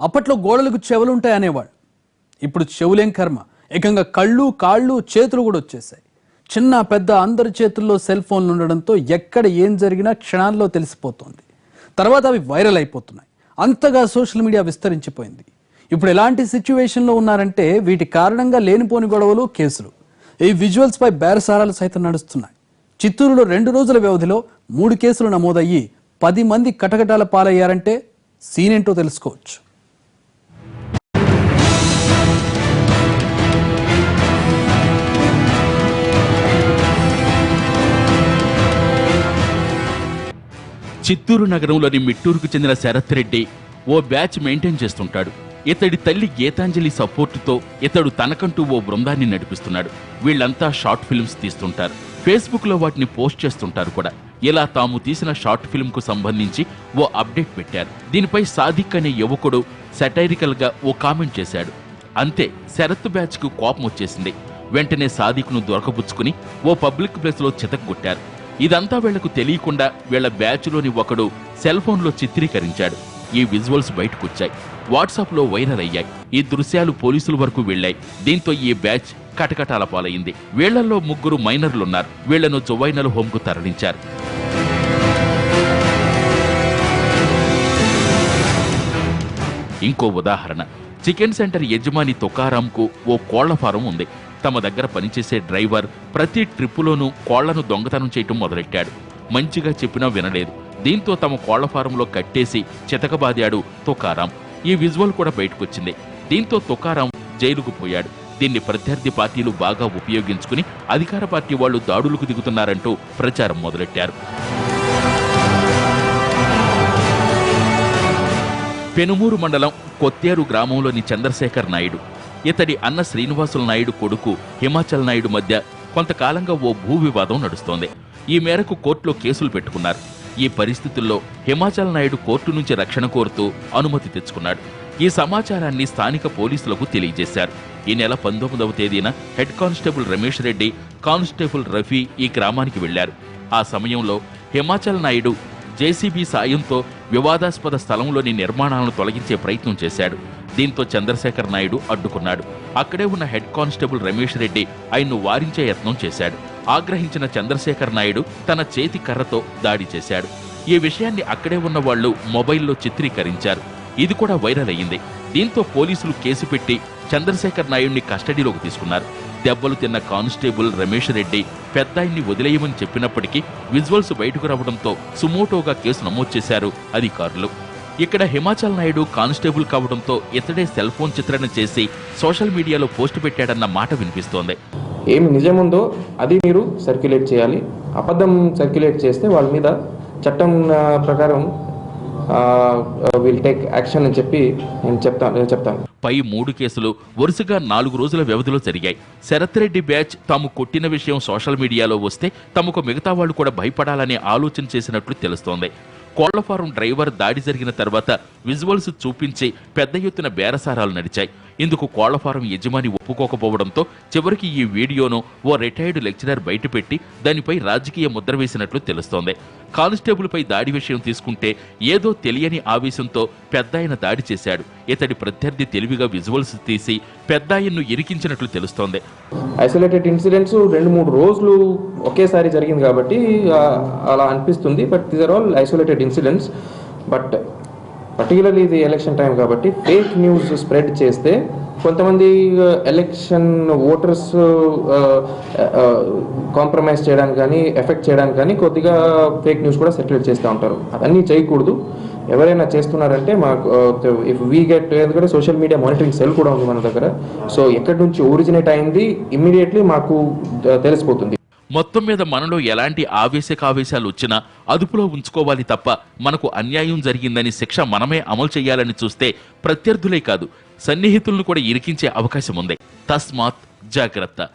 అప్పట్లో గోడలకు చెవులుంటాయనేవాడు ఇప్పుడు చెవులేం కర్మ. ఏకంగా కళ్ళు కాళ్ళు చేతులు కూడా వచ్చేసాయి. చిన్న పెద్ద అందరి చేతుల్లో సెల్ ఫోన్లు ఉండడంతో ఎక్కడ ఏం జరిగినా క్షణాల్లో తెలిసిపోతోంది. తర్వాత అవి వైరల్ అయిపోతున్నాయి. అంతగా సోషల్ మీడియా విస్తరించిపోయింది. ఇప్పుడు ఎలాంటి సిచ్యువేషన్లో ఉన్నారంటే వీటి కారణంగా లేనిపోని గొడవలు కేసులు. ఈ విజువల్స్పై బేరసారాలు సైతం నడుస్తున్నాయి. చిత్తూరులో రెండు రోజుల వ్యవధిలో మూడు కేసులు నమోదయ్యి పది మంది కటకటాల పాలయ్యారంటే సీనేంటో తెలుసుకోవచ్చు. చిత్తూరు నగరంలోని మిట్టూరుకు చెందిన శరత్ రెడ్డి ఓ బ్యాచ్ మెయింటైన్ చేస్తుంటాడు. ఇతడి తల్లి గీతాంజలి సపోర్టుతో ఇతడు తనకంటూ ఓ బృందాన్ని నడిపిస్తున్నాడు. వీళ్ళంతా షార్ట్ ఫిల్మ్స్ తీస్తుంటారు. ఫేస్బుక్లో వాటిని పోస్ట్ చేస్తుంటారు కూడా. ఇలా తాము తీసిన షార్ట్ ఫిల్మ్కు సంబంధించి ఓ అప్డేట్ పెట్టారు. దీనిపై సాదిక్ అనే యువకుడు సెటైరికల్గా ఓ కామెంట్ చేశాడు. అంతే శరత్ బ్యాచ్కు కోపం వచ్చేసింది. వెంటనే సాదిక్ను దొరకబుచ్చుకుని ఓ పబ్లిక్ ప్లేస్లో చితక్కొట్టారు. ఇదంతా వీళ్ళకు తెలియకుండా వీళ్ళ బ్యాచ్లోని ఒకడు సెల్ ఫోన్లో చిత్రీకరించాడు. ఈ విజువల్స్ బయటకొచ్చాయి. వాట్సాప్లో వైరల్ అయ్యాయి ఈ దృశ్యాలు పోలీసుల వరకు వెళ్ళాయి. దీంతో ఈ బ్యాచ్ కటకటాల పాలైంది. వీళ్ళలో ముగ్గురు మైనర్లున్నారు. వీళ్ళను జువైనల్ హోంకు తరలించారు. ఇంకో ఉదాహరణ. చికెన్ సెంటర్ యజమాని తుకారాంకు ఓ కోళ్ళ ఫారం ఉంది. తమ దగ్గర పనిచేసే డ్రైవర్ ప్రతి ట్రిప్పులోనూ కోళ్ళను దొంగతనం చేయటం మొదలెట్టాడు. మంచిగా చెప్పినా వినలేదు. దీంతో తమ కోళ్ళ ఫారంలో కట్టేసి చితకబాదాడు తుకారాం. ఈ విజువల్ కూడా బయటకొచ్చింది. దీంతో తుకారాం జైలుకు పోయాడు. దీన్ని ప్రత్యర్థి పార్టీలు బాగా ఉపయోగించుకుని అధికార పార్టీ వాళ్ళు దాడులకు దిగుతున్నారంటూ ప్రచారం మొదలెట్టారు. పెనుమూరు మండలం కొత్తేరు గ్రామంలోని చంద్రశేఖర్ నాయుడు. ఇతడి అన్న శ్రీనివాసుల నాయుడు కొడుకు హిమాచల్ నాయుడు మధ్య కొంతకాలంగా ఓ భూ వివాదం నడుస్తోంది. ఈ మేరకు కోర్టులో కేసులు పెట్టుకున్నారు. ఈ పరిస్థితుల్లో హిమాచల్ నాయుడు కోర్టు నుంచి రక్షణ కోరుతూ అనుమతి తెచ్చుకున్నాడు. ఈ సమాచారాన్ని స్థానిక పోలీసులకు తెలియజేశారు. ఈ నెల పంతొమ్మిదవ తేదీన head constable Ramesh Reddy constable Rafi ఈ గ్రామానికి వెళ్ళారు ఆ సమయంలో హిమాచల్ నాయుడు జేసీబీ సాయంతో వివాదాస్పద స్థలంలోని నిర్మాణాలను తొలగించే ప్రయత్నం చేశాడు. దీంతో చంద్రశేఖర్ నాయుడు అడ్డుకున్నాడు. అక్కడే ఉన్న హెడ్ కానిస్టేబుల్ రమేష్ రెడ్డి ఆయన్ను వారించే యత్నం చేశాడు. ఆగ్రహించిన చంద్రశేఖర్ నాయుడు తన చేతి కర్రతో దాడి చేశాడు. ఈ విషయాన్ని అక్కడే ఉన్న వాళ్ళు మొబైల్లో చిత్రీకరించారు. ఇది కూడా వైరల్ అయ్యింది. దీంతో పోలీసులు కేసు పెట్టి చంద్రశేఖర్ నాయుడిని కస్టడీలోకి తీసుకున్నారు. దెబ్బలు తిన్న కానిస్టేబుల్ రమేష్ రెడ్డి పెద్దాయన్ని వదిలేయమని చెప్పినప్పటికీ విజువల్స్ బయటకు రావడంతో సుమోటోగా కేసు నమోదు చేశారు అధికారులు. ఇక్కడ హిమాచల్ నాయుడు కానిస్టేబుల్ కావడంతో ఇతడే సెల్ ఫోన్ చిత్రణ చేసి సోషల్ మీడియాలో పోస్ట్ పెట్టాడన్న మాట వినిపిస్తోంది. ఏమి నిజముందో అది మీరు సర్క్యులేట్ చేయాలి. అబద్ధం సర్క్యులేట్ చేస్తే వాళ్ళ మీద చట్టం ప్రకారం విల్ టేక్ యాక్షన్ అని చెప్పి నేను చెప్తాను చెప్తాను. పై మూడు కేసులు వరుసగా నాలుగు రోజుల వ్యవధిలో జరిగాయి. శరత్ రెడ్డి బ్యాచ్ తాము కొట్టిన విషయం సోషల్ మీడియాలో వస్తే తమకు మిగతా వాళ్ళు కూడా భయపడాలనే ఆలోచన చేసినట్లు తెలుస్తోంది. కోళ్ళ ఫారం డ్రైవర్ దాడి జరిగిన తర్వాత విజువల్స్ చూపించి పెద్ద ఎత్తున బేరసారాలు నడిచాయి. ఇందుకు కోళ్ళ ఫారం యజమాని ఒప్పుకోకపోవడంతో చివరికి ఈ వీడియోను ఓ రిటైర్డ్ లెక్చరర్ బయటపెట్టి దానిపై రాజకీయ ముద్ర వేసినట్లు తెలుస్తోంది. కానిస్టేబుల్పై దాడి విషయం తీసుకుంటే ఏదో తెలియని ఆవేశంతో పెద్దాయన దాడి చేశాడు. ఇతడి ప్రత్యర్థి తెలివిగా విజువల్స్ తీసి పెద్దాయన్ను ఇరికించినట్లు తెలుస్తోంది. ఐసోలేటెడ్ ఇన్సిడెంట్స్ రెండు మూడు రోజులు ఒకేసారి జరిగింది కాబట్టి అలా అనిపిస్తుంది. But these are all isolated incidents. But particularly ఇది ఎలక్షన్ టైం కాబట్టి ఫేక్ న్యూస్ స్ప్రెడ్ చేస్తే కొంతమంది ఎలక్షన్ ఓటర్స్ కాంప్రమైజ్ చేయడానికి కానీ ఎఫెక్ట్ చేయడానికి కానీ కొద్దిగా ఫేక్ న్యూస్ కూడా సర్క్యులేట్ చేస్తూ ఉంటారు. అవన్నీ చేయకూడదు. ఎవరైనా చేస్తున్నారంటే మాకు ఇఫ్ వీ గెట్ ఎందుకంటే సోషల్ మీడియా మానిటరింగ్ సెల్ కూడా ఉంది మన దగ్గర. సో ఎక్కడి నుంచి ఒరిజినేట్ అయింది ఇమ్మీడియట్లీ మాకు తెలిసిపోతుంది. మొత్తం మీద మనలో ఎలాంటి ఆవేశకావేశాలు వచ్చినా అదుపులో ఉంచుకోవాలి తప్ప మనకు అన్యాయం జరిగిందని శిక్ష మనమే అమలు చేయాలని చూస్తే ప్రత్యర్థులే కాదు సన్నిహితులను కూడా ఇరికించే అవకాశం ఉంది. తస్మాత్ జాగ్రత్త.